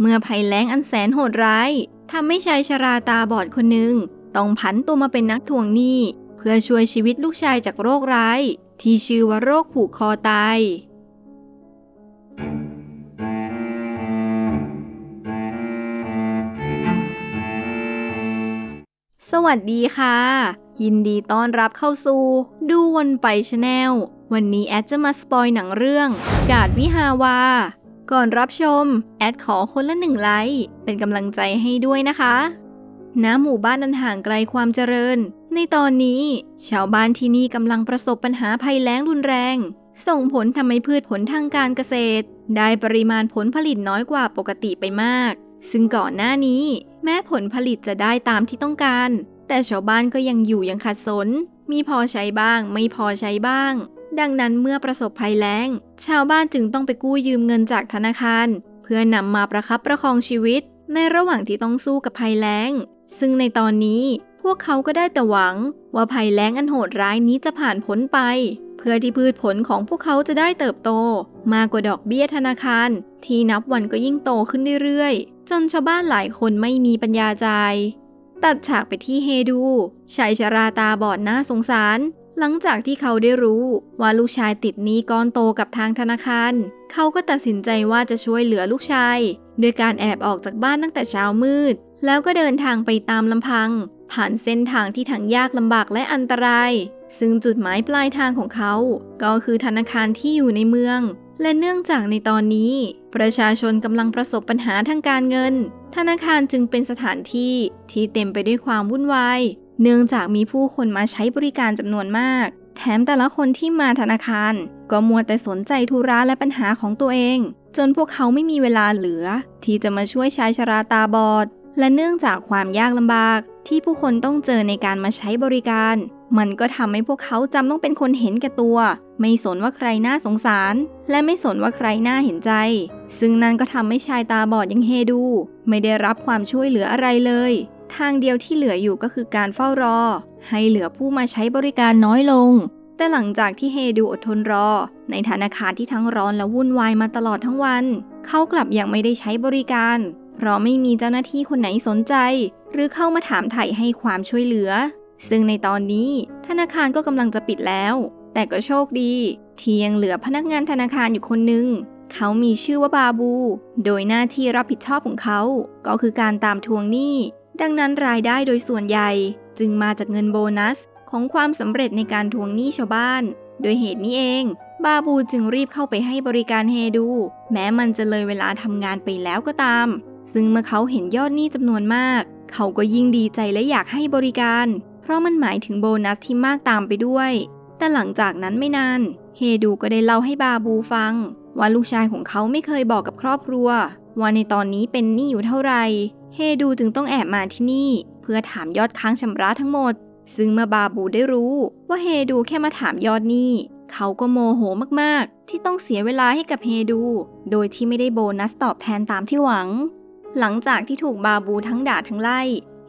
เมื่อภัยแล้งอันแสนโหดร้ายทำให้ชายชราตาบอดคนหนึ่งต้องผันตัวมาเป็นนักทวงหนี้ เพื่อช่วยชีวิตลูกชายจากโรคร้าย ที่ชื่อว่าโรคผูกคอตายสวัสดีค่ะ ยินดีต้อนรับเข้าสู่ ดูวนไปชาแนลวันนี้แอดจะมาสปอยหนังเรื่อง กาดวิฮาวา ก่อนรับชม แอดขอคนละหนึ่งไลค์เป็นกำลังใจให้ด้วยนะคะณหมู่บ้านอันห่างไกลความเจริญ ในตอนนี้ ชาวบ้านที่นี่กำลังประสบปัญหาภัยแล้งรุนแรง ส่งผลทำให้พืชผลทางการเกษตร ได้ปริมาณผลผลิตน้อยกว่าปกติไปมาก ซึ่งก่อนหน้านี้ แม้ผลผลิตจะได้ตามที่ต้องการ แต่ชาวบ้านก็ยังอยู่ยังขัดสน มีพอใช้บ้าง ไม่พอใช้บ้าง ดังนั้นเมื่อประสบภัยแล้ง ชาวบ้านจึงต้องไปกู้ยืมเงินจากธนาคาร เพื่อนำมาประคับประคองชีวิต ในระหว่างที่ต้องสู้กับภัยแล้ง ซึ่งในตอนนี้พวกเขาก็ได้แต่หวัง ว่าภัยแล้งอันโหดร้ายนี้จะผ่านพ้นไป เพื่อที่พืชผลของพวกเขาจะได้เติบโต มากกว่าดอกเบี้ยธนาคาร ที่นับวันก็ยิ่งโตขึ้นเรื่อยๆ จนชาวบ้านหลายคนไม่มีปัญญาใจตัดฉากไปที่เฮดูชายชราตาบอดน่าสงสาร หลังจากที่เขาได้รู้ว่าลูกชายติดหนี้ก้อนโตกับทางธนาคาร เขาก็ตัดสินใจว่าจะช่วยเหลือลูกชายด้วยการแอบออกจากบ้านตั้งแต่เช้ามืด แล้วก็เดินทางไปตามลำพัง ผ่านเส้นทางที่ทั้งยากลำบากและอันตราย ซึ่งจุดหมายปลายทางของเขา ก็คือธนาคารที่อยู่ในเมือง และเนื่องจากในตอนนี้ ประชาชนกำลังประสบปัญหาทางการเงิน ธนาคารจึงเป็นสถานที่ที่เต็มไปด้วยความวุ่นวาย เนื่องจากมีผู้คนมาใช้บริการจำนวนมาก แถมแต่ละคนที่มาธนาคาร ก็มัวแต่สนใจธุระและปัญหาของตัวเอง จนพวกเขาไม่มีเวลาเหลือ ที่จะมาช่วยชายชราตาบอด และเนื่องจากความยากลำบาก ที่ผู้คนต้องเจอในการมาใช้บริการ มันก็ทำให้พวกเขาจำต้องเป็นคนเห็นแก่ตัว ไม่สนว่าใครน่าสงสาร และไม่สนว่าใครน่าเห็นใจ ซึ่งนั่นก็ทำให้ชายตาบอดย่างเฮดู ไม่ได้รับความช่วยเหลืออะไรเลย ทางเดียวที่เหลืออยู่ก็คือการเฝ้ารอ ให้เหลือผู้มาใช้บริการน้อยลง แต่หลังจากที่เฮดูอดทนรอ ในธนาคารที่ทั้งร้อนและวุ่นวายมาตลอดทั้งวัน เขากลับยังไม่ได้ใช้บริการ เพราะไม่มีเจ้าหน้าที่คนไหนสนใจ หรือเข้ามาถามไถ่ให้ความช่วยเหลือ ซึ่งในตอนนี้ธนาคารก็กำลังจะปิดแล้ว แต่ก็โชคดีที่ยังเหลือพนักงานธนาคารอยู่คนหนึ่งเขามีชื่อว่าบาบู โดยหน้าที่รับผิดชอบของเขา ก็คือการตามทวงหนี้ ดังนั้นรายได้โดยส่วนใหญ่จึงมาจากเงินโบนัสของความสำเร็จในการทวงหนี้ชาวบ้าน โดยเหตุนี้เอง บาบูจึงรีบเข้าไปให้บริการเฮดู แม้มันจะเลยเวลาทำงานไปแล้วก็ตาม ซึ่งเมื่อเขาเห็นยอดหนี้จำนวนมาก เขาก็ยิ่งดีใจและอยากให้บริการ เพราะมันหมายถึงโบนัสที่มากตามไปด้วย แต่หลังจากนั้นไม่นาน เฮดูก็ได้เล่าให้บาบูฟัง ว่าลูกชายของเขาไม่เคยบอกกับครอบครัว ว่าในตอนนี้เป็นหนี้อยู่เท่าไหร่เฮดูจึงต้องแอบมาที่นี่ เพื่อถามยอดค้างชำระทั้งหมด ซึ่งเมื่อบาบูได้รู้ว่าเฮดูแค่มาถามยอดหนี้ เขาก็โมโหมากๆ ที่ต้องเสียเวลาให้กับเฮดู โดยที่ไม่ได้โบนัสตอบแทนตามที่หวัง หลังจากที่ถูกบาบูทั้งด่าทั้งไล่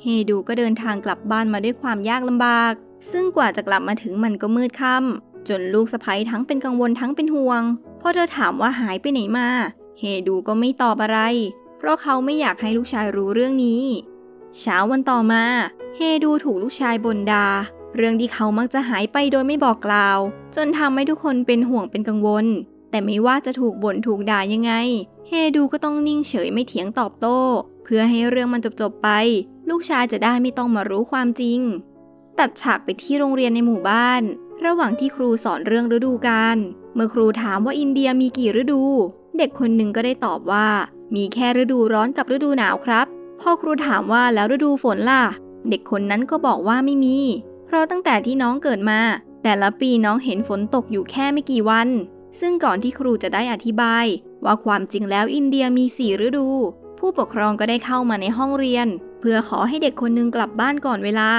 เฮดูก็เดินทางกลับบ้านมาด้วยความยากลำบาก ซึ่งกว่าจะกลับมาถึงมันก็มืดค่ำจนลูกสะใภ้ทั้งเป็นกังวลทั้งเป็นห่วงพอเธอถามว่าหายไปไหนมา เฮดูก็ไม่ตอบอะไร เพราะเขาไม่อยากให้ลูกชายรู้เรื่องนี้ เช้าวันต่อมา เฮดูถูกลูกชายบ่นดา เรื่องที่เขามักจะหายไปโดยไม่บอกกล่าว จนทำให้ทุกคนเป็นห่วงเป็นกังวล แต่ไม่ว่าจะถูกบ่นถูกด่ายังไง เฮดูก็ต้องนิ่งเฉยไม่เถียงตอบโต้ เพื่อให้เรื่องมันจบๆไป ลูกชายจะได้ไม่ต้องมารู้ความจริง ตัดฉากไปที่โรงเรียนในหมู่บ้าน ระหว่างที่ครูสอนเรื่องฤดูกาลเมื่อครูถามว่าอินเดียมีกี่ฤดู เด็กคนหนึ่งก็ได้ตอบว่า มีแค่ฤดูร้อนกับฤดูหนาวครับพ่อครูถามว่าแล้วฤดูฝนล่ะ เด็กคนนั้นก็บอกว่าไม่มี เพราะตั้งแต่ที่น้องเกิดมา แต่ละปีน้องเห็นฝนตกอยู่แค่ไม่กี่วัน ซึ่งก่อนที่ครูจะได้อธิบาย ว่าความจริงแล้วอินเดียมีสี่ฤดู ผู้ปกครองก็ได้เข้ามาในห้องเรียน เพื่อขอให้เด็กคนหนึงกลับบ้านก่อนเวลา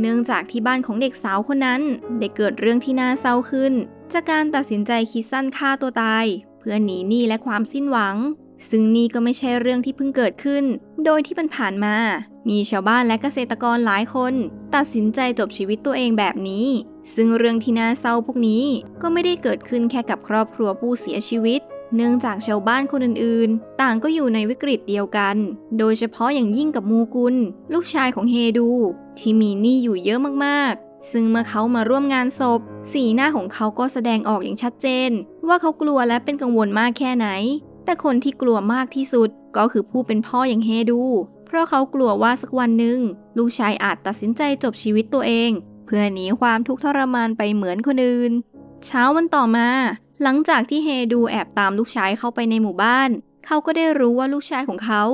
เนื่องจากที่บ้านของเด็กสาวคนนั้น ได้เกิดเรื่องที่น่าเศร้าขึ้น จากการตัดสินใจคิดสั้นฆ่าตัวตาย เพื่อหนีหนี้และความสิ้นหวัง ซึ่งนี่ก็ไม่ใช่เรื่องที่เพิ่งเกิดขึ้น โดยที่ผ่านมา มีชาวบ้านและเกษตรกรหลายคน ตัดสินใจจบชีวิตตัวเองแบบนี้ ซึ่งเรื่องที่น่าเศร้าพวกนี้ก็ไม่ได้เกิดขึ้นแค่กับครอบครัวผู้เสียชีวิต เนื่องจากชาวบ้านคนอื่นๆ ต่างก็อยู่ในวิกฤตเดียวกัน โดยเฉพาะอย่างยิ่งกับมูกุล ลูกชายของเฮดู ที่มีหนี้อยู่เยอะมากๆ ซึ่งเมื่อเขามาร่วมงานศพ สีหน้าของเขาก็แสดงออกอย่างชัดเจน ว่าเขากลัวและเป็นกังวลมากแค่ไหน แต่คนที่กลัวมากที่สุดก็คือผู้เป็นพ่ออย่างเฮดู เพราะเขากลัวว่าสักวันหนึ่งลูกชายอาจตัดสินใจจบชีวิตตัวเอง เพื่อหนีความทุกข์ทรมานไปเหมือนคนอื่น เช้าวันต่อมา หลังจากที่เฮดูแอบตามลูกชายเข้าไปในหมู่บ้าน เขาก็ได้รู้ว่าลูกชายของเขา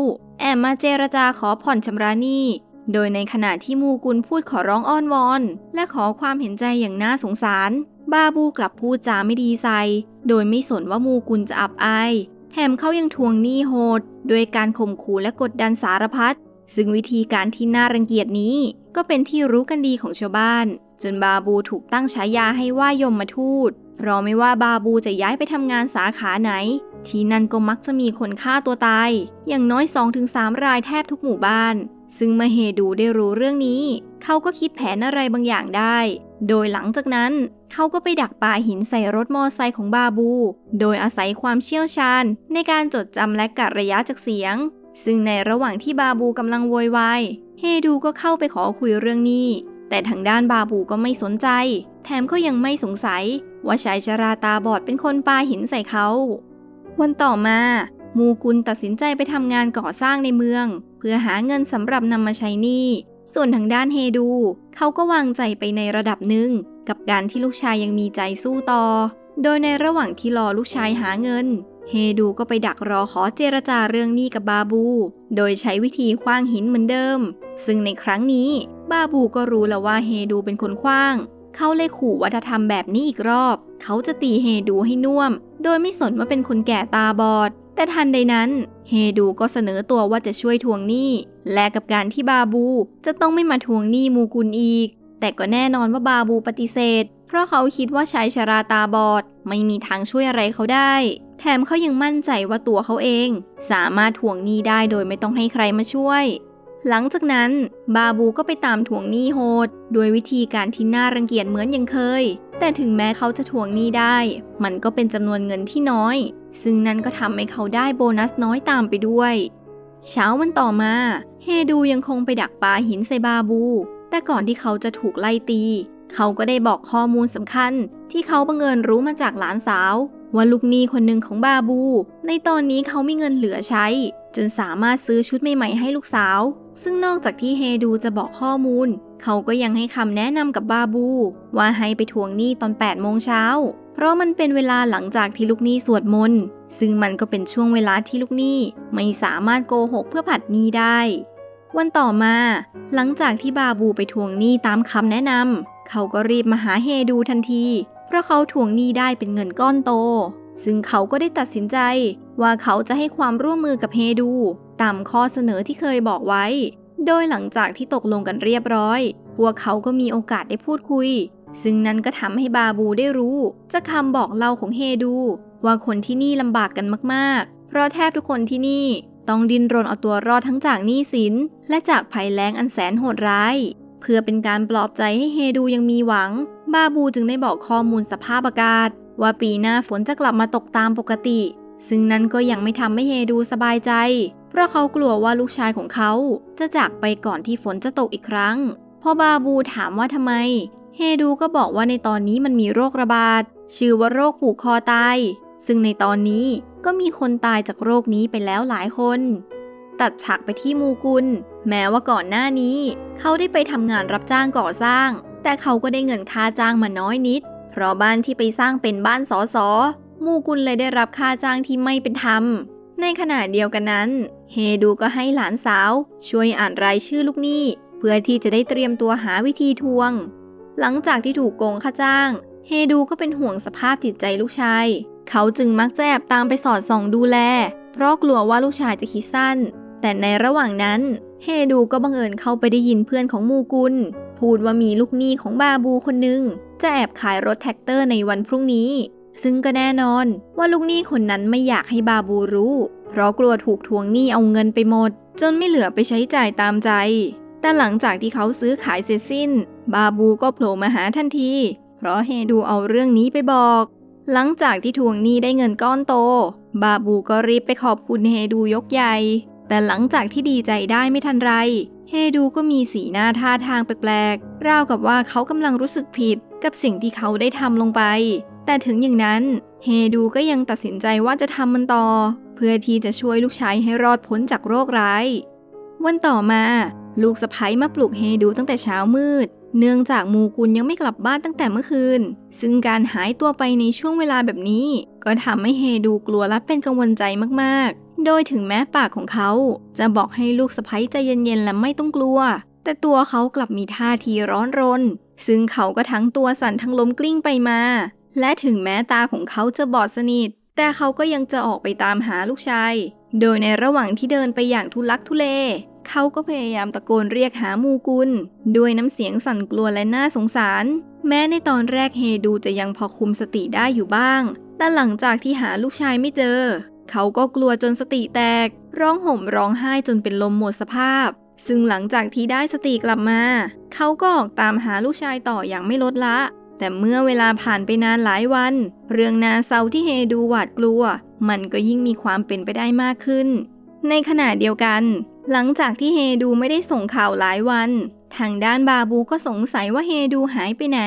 แอบมาเจรจาขอผ่อนชำระหนี้ โดยในขณะที่มูกุลพูดขอร้องอ้อนวอน และขอความเห็นใจอย่างน่าสงสาร บาบูกลับพูดจาไม่ดีใส่โดยไม่สนว่ามูกุลจะอับอาย แถมเขายังทวงหนี้โหด โดยการข่มขู่และกดดันสารพัด ซึ่งวิธีการที่น่ารังเกียจนี้ ก็เป็นที่รู้กันดีของชาวบ้าน จนบาบูถูกตั้งฉายาให้ว่ายมมาทูตเพราะไม่ว่าบาบูจะย้ายไปทำงานสาขาไหน ที่นั่นก็มักจะมีคนฆ่าตัวตาย อย่างน้อย 2-3 รายแทบทุกหมู่บ้าน ซึ่งเมเฮดูได้รู้เรื่องนี้ เขาก็คิดแผนอะไรบางอย่างได้ โดยหลังจากนั้น เขาก็ไปดักปาหินใส่รถมอไซค์ของบาบู โดยอาศัยความเชี่ยวชาญ ในการจดจำและกะระยะจากเสียง ซึ่งในระหว่างที่บาบูกำลังโวยวาย เฮดูก็เข้าไปขอคุยเรื่องนี้ แต่ทางด้านบาบูก็ไม่สนใจ แถมก็ยังไม่สงสัย ว่าชายชราตาบอดเป็นคนปาหินใส่เขา วันต่อมา มูกุลตัดสินใจไปทำงานก่อสร้างในเมือง เพื่อหาเงินสำหรับนำมาใช้หนี้ ส่วนทางด้านเฮดู เขาก็วางใจไปในระดับหนึ่ง กับการที่ลูกชายยังมีใจสู้ต่อ โดยในระหว่างที่รอลูกชายหาเงิน เฮดูก็ไปดักรอขอเจรจาเรื่องหนี้กับบาบู โดยใช้วิธีคว้างหินเหมือนเดิม ซึ่งในครั้งนี้บาบูก็รู้แล้วว่าเฮดูเป็นคนคว้างเขาเลยขู่ว่าถ้าทำแบบนี้อีกรอบ เขาจะตีเฮดูให้น่วม โดยไม่สนว่าเป็นคนแก่ตาบอด แต่ทันใดนั้นเฮดูก็เสนอตัวว่าจะช่วยทวงหนี้ และกับการที่บาบูจะต้องไม่มาทวงหนี้มูกุลอีก แต่ก็แน่นอนว่าบาบูปฏิเสธ เพราะเขาคิดว่าชายชราตาบอด ไม่มีทางช่วยอะไรเขาได้ แถมเขายังมั่นใจว่าตัวเขาเอง สามารถทวงหนี้ได้โดยไม่ต้องให้ใครมาช่วย หลังจากนั้นบาบูก็ไปตามทวงหนี้โหดด้วยวิธีการที่น่ารังเกียจเหมือนยังเคย แต่ถึงแม้เขาจะทวงหนี้ได้ มันก็เป็นจำนวนเงินที่น้อย ซึ่งนั่นก็ทำให้เขาได้โบนัสน้อยตามไปด้วย เช้าวันต่อมา เฮดูยังคงไปดักปลาหินใส่บาบู แต่ก่อนที่เขาจะถูกไล่ตี เขาก็ได้บอกข้อมูลสำคัญ ที่เขาบังเอิญรู้มาจากหลานสาวว่าลูกหนี้คนหนึ่งของบาบู ในตอนนี้เขามีเงินเหลือใช้ จนสามารถซื้อชุดใหม่ๆให้ลูกสาว ซึ่งนอกจากที่เฮดูจะบอกข้อมูล เขาก็ยังให้คำแนะนำกับบาบู ว่าให้ไปทวงหนี้ตอน8โมงเช้า เพราะมันเป็นเวลาหลังจากที่ลูกหนี้สวดมนต์ ซึ่งมันก็เป็นช่วงเวลาที่ลูกหนี้ไม่สามารถโกหกเพื่อผัดหนี้ได้ วันต่อมา หลังจากที่บาบูไปทวงหนี้ตามคำแนะนำเขาก็รีบมาหาเฮดูทันที เพราะเขาทวงหนี้ได้เป็นเงินก้อนโตซึ่งเขาก็ได้ตัดสินใจ ว่าเขาจะให้ความร่วมมือกับเฮดู ตามข้อเสนอที่เคยบอกไว้ โดยหลังจากที่ตกลงกันเรียบร้อย พวกเขาก็มีโอกาสได้พูดคุย ซึ่งนั้นก็ทำให้บาบูได้รู้จากคำบอกเล่าของเฮดู ว่าคนที่นี่ลำบากกันมากๆ เพราะแทบทุกคนที่นี่ต้องดิ้นรนเอาตัวรอดทั้งจากหนี้สิน และจากภัยแล้งอันแสนโหดร้าย เพื่อเป็นการปลอบใจให้เฮดูยังมีหวัง บาบูจึงได้บอกข้อมูลสภาพอากาศ ว่าปีหน้าฝนจะกลับมาตกตามปกติ ซึ่งนั้นก็ยังไม่ทำให้เฮดูสบายใจ เพราะเขากลัวว่าลูกชายของเขา จะจากไปก่อนที่ฝนจะตกอีกครั้ง พอบาบูถามว่าทำไม เฮดูก็บอกว่าในตอนนี้มันมีโรคระบาด ชื่อว่าโรคผูกคอตาย ซึ่งในตอนนี้ก็มีคนตายจากโรคนี้ไปแล้วหลายคน ตัดฉากไปที่มูกุล แม้ว่าก่อนหน้านี้ เขาได้ไปทำงานรับจ้างก่อสร้าง แต่เขาก็ได้เงินค่าจ้างมาน้อยนิด เพราะบ้านที่ไปสร้างเป็นบ้านสอสอ มูกุลเลยได้รับค่าจ้างที่ไม่เป็นธรรม ในขณะเดียวกันนั้น เฮดูก็ให้หลานสาว ช่วยอ่านรายชื่อลูกหนี้ เพื่อที่จะได้เตรียมตัวหาวิธีทวง หลังจากที่ถูกโกงค่าจ้าง เฮดูก็เป็นห่วงสภาพจิตใจลูกชาย เขาจึงมักจะแอบตามไปสอดส่องดูแล เพราะกลัวว่าลูกชายจะคิดสั้น แต่ในระหว่างนั้น เฮดูก็บังเอิญเข้าไปได้ยินเพื่อนของมูกุลพูดว่ามีลูกหนี้ของบาบูคนหนึ่งจะแอบขายรถแท็กเตอร์ในวันพรุ่งนี้ ซึ่งก็แน่นอนว่าลูกหนี้คนนั้นไม่อยากให้บาบูรู้ เพราะกลัวถูกทวงหนี้เอาเงินไปหมด จนไม่เหลือไปใช้จ่ายตามใจ แต่หลังจากที่เขาซื้อขายเสร็จสิ้น บาบูก็โผล่มาหาทันที เพราะเฮดูเอาเรื่องนี้ไปบอก หลังจากที่ทวงหนี้ได้เงินก้อนโต บาบูก็รีบไปขอบคุณเฮดูยกใหญ่ แต่หลังจากที่ดีใจได้ไม่ทันไร เฮดูก็มีสีหน้าท่าทางแปลกๆ ราวกับว่าเขากำลังรู้สึกผิดกับสิ่งที่เขาได้ทำลงไป แต่ถึงอย่างนั้นเฮดูก็ยังตัดสินใจว่าจะทำมันต่อ เพื่อที่จะช่วยลูกชายให้รอดพ้นจากโรคร้าย วันต่อมา ลูกสะพ้ยมาปลุกเฮดูตั้งแต่เช้ามืด เนื่องจากมูกุลยังไม่กลับบ้านตั้งแต่เมื่อคืน ซึ่งการหายตัวไปในช่วงเวลาแบบนี้ ก็ทำให้เฮดูกลัวและเป็นกังวลใจมากๆ โดยถึงแม้ปากของเขา จะบอกให้ลูกสะพ้ยใจเย็นๆและไม่ต้องกลัว แต่ตัวเขากลับมีท่าทีร้อนรน ซึ่งเขาก็ทั้งตัวสั่นทั้งล้มกลิ้งไปมา และถึงแม้ตาของเขาจะบอดสนิท แต่เขาก็ยังจะออกไปตามหาลูกชาย โดยในระหว่างที่เดินไปอย่างทุลักทุเล เขาก็พยายามตะโกนเรียกหามูกุล ด้วยน้ำเสียงสั่นกลัวและน่าสงสาร แม้ในตอนแรกเฮดูจะยังพอคุมสติได้อยู่บ้าง แต่หลังจากที่หาลูกชายไม่เจอ เขาก็กลัวจนสติแตก ร้องห่มร้องไห้จนเป็นลมหมดสภาพ ซึ่งหลังจากที่ได้สติกลับมา เขาก็ออกตามหาลูกชายต่ออย่างไม่ลดละ แต่เมื่อเวลาผ่านไปนานหลายวัน เรื่องนาเศร้าที่เฮดูหวาดกลัว มันก็ยิ่งมีความเป็นไปได้มากขึ้น ในขณะเดียวกัน หลังจากที่เฮดูไม่ได้ส่งข่าวหลายวัน ทางด้านบาบูก็สงสัยว่าเฮดูหายไปไหน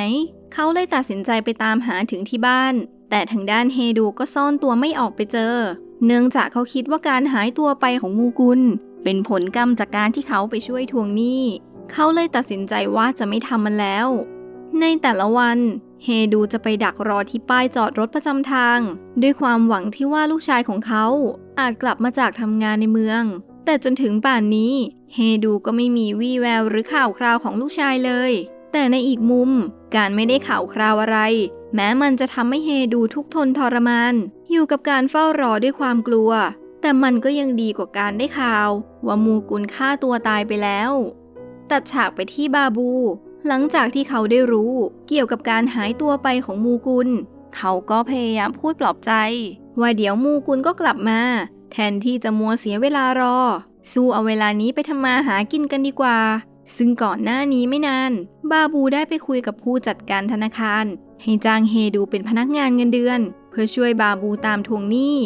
เขาเลยตัดสินใจไปตามหาถึงที่บ้าน แต่ทางด้านเฮดูก็ซ่อนตัวไม่ออกไปเจอ เนื่องจากเขาคิดว่าการหายตัวไปของมูกุล เป็นผลกรรมจากการที่เขาไปช่วยทวงหนี้ เขาเลยตัดสินใจว่าจะไม่ทำมันแล้ว ในแต่ละวัน เฮดูจะไปดักรอที่ป้ายจอดรถประจำทาง ด้วยความหวังที่ว่าลูกชายของเขาอาจกลับมาจากทำงานในเมือง แต่จนถึงป่านนี้ เฮดูก็ไม่มีวี่แววหรือข่าวคราวของลูกชายเลย แต่ในอีกมุม การไม่ได้ข่าวคราวอะไร แม้มันจะทำให้เฮดูทุกทนทรมาน อยู่กับการเฝ้ารอด้วยความกลัว แต่มันก็ยังดีกว่าการได้ข่าว ว่ามูกุลฆ่าตัวตายไปแล้ว ตัดฉากไปที่บาบู หลังจากที่เขาได้รู้เกี่ยวกับการหายตัวไปของมูกุล เขาก็พยายามพูดปลอบใจ ว่าเดี๋ยวมูกุลก็กลับมา แทนที่จะมัวเสียเวลารอ สู้เอาเวลานี้ไปทำมาหากินกันดีกว่า ซึ่งก่อนหน้านี้ไม่นาน บาบูได้ไปคุยกับผู้จัดการธนาคาร ให้จ้างเฮดูเป็นพนักงานเงินเดือน เพื่อช่วยบาบูตามทวงหนี้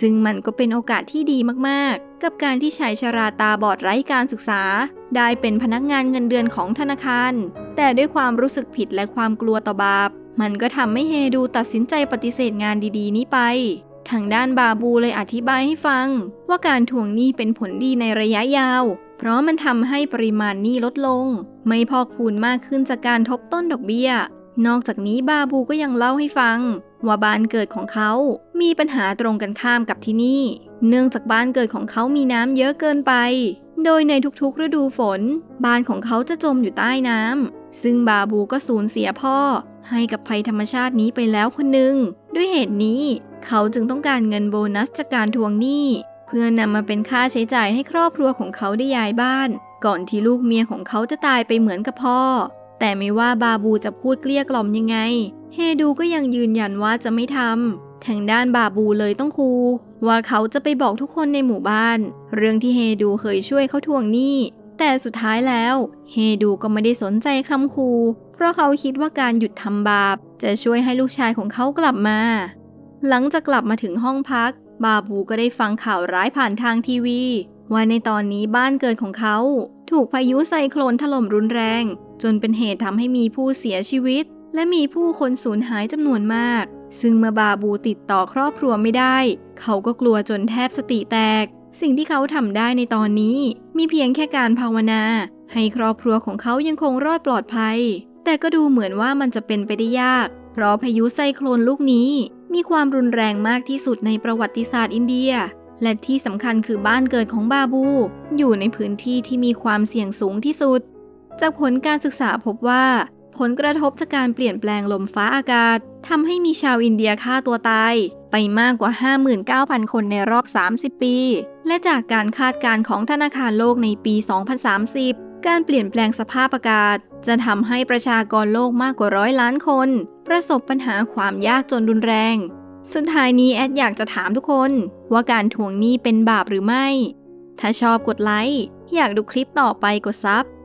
ซึ่งมันก็เป็นโอกาสที่ดีมากๆ กับการที่ชายชราตาบอดไร้การศึกษา ได้เป็นพนักงานเงินเดือนของธนาคาร แต่ด้วยความรู้สึกผิดและความกลัวต่อบาป มันก็ทำให้เฮดูตัดสินใจปฏิเสธงานดีๆ นี้ไป ทางด้านบาบูเลยอธิบายให้ฟัง ว่าการทวงหนี้เป็นผลดีในระยะยาว เพราะมันทำให้ปริมาณหนี้ลดลง ไม่พอกพูนมากขึ้นจากการทบต้นดอกเบี้ย นอกจากนี้บาบูก็ยังเล่าให้ฟัง ว่าบ้านเกิดของเขามีปัญหาตรงกันข้ามกับที่นี่ เนื่องจากบ้านเกิดของเขามีน้ำเยอะเกินไป โดยในทุกๆฤดูฝน บ้านของเขาจะจมอยู่ใต้น้ำ ซึ่งบาบูก็สูญเสียพ่อ ให้กับภัยธรรมชาตินี้ไปแล้วคนหนึ่ง ด้วยเหตุนี้ เขาจึงต้องการเงินโบนัสจากการทวงหนี้ เพื่อนำมาเป็นค่าใช้จ่ายให้ครอบครัวของเขาได้ย้ายบ้าน ก่อนที่ลูกเมียของเขาจะตายไปเหมือนกับพ่อ แต่ไม่ว่าบาบูจะพูดเกลี้ยกล่อมยังไง เฮดูก็ยังยืนยันว่าจะไม่ทำทางด้านบาบูเลยต้องคูว่าเขาจะไปบอกทุกคนในหมู่บ้าน เรื่องที่เฮดูเคยช่วยเขาทวงหนี้แต่สุดท้ายแล้ว เฮดูก็ไม่ได้สนใจคำคูเพราะเขาคิดว่าการหยุดทำบาป จะช่วยให้ลูกชายของเขากลับมา หลังจากกลับมาถึงห้องพัก บาบูก็ได้ฟังข่าวร้ายผ่านทางทีวี ว่าในตอนนี้บ้านเกิดของเขา ถูกพายุไซโคลนถล่มรุนแรง จนเป็นเหตุทำให้มีผู้เสียชีวิต และมีผู้คนสูญหายจำนวนมาก ซึ่งเมื่อบาบูติดต่อครอบครัวไม่ได้ เขาก็กลัวจนแทบสติแตก สิ่งที่เขาทำได้ในตอนนี้ มีเพียงแค่การภาวนา ให้ครอบครัวของเขายังคงรอดปลอดภัย แต่ก็ดูเหมือนว่ามันจะเป็นไปได้ยาก เพราะพายุไซโคลนลูกนี้ มีความรุนแรงมากที่สุดในประวัติศาสตร์อินเดียและที่สำคัญคือบ้านเกิดของบาบู อยู่ในพื้นที่ที่มีความเสี่ยงสูงที่สุด จากผลการศึกษาพบว่า ผลกระทบจากการเปลี่ยนแปลงลมฟ้าอากาศทำให้มีชาวอินเดียฆ่าตัวตาย ไปมากกว่า 59,000 คนในรอบ 30 ปี และจากการคาดการณ์ของธนาคารโลกในปี 2030 การเปลี่ยนแปลงสภาพอากาศ จะทำให้ประชากรโลกมากกว่าร้อยล้านคน ประสบปัญหาความยากจนรุนแรง สุดท้ายนี้แอดอยากจะถามทุกคน ว่าการทวงหนี้เป็นบาปหรือไม่ ถ้าชอบกดไลค์ อยากดูคลิปต่อไปกดซับ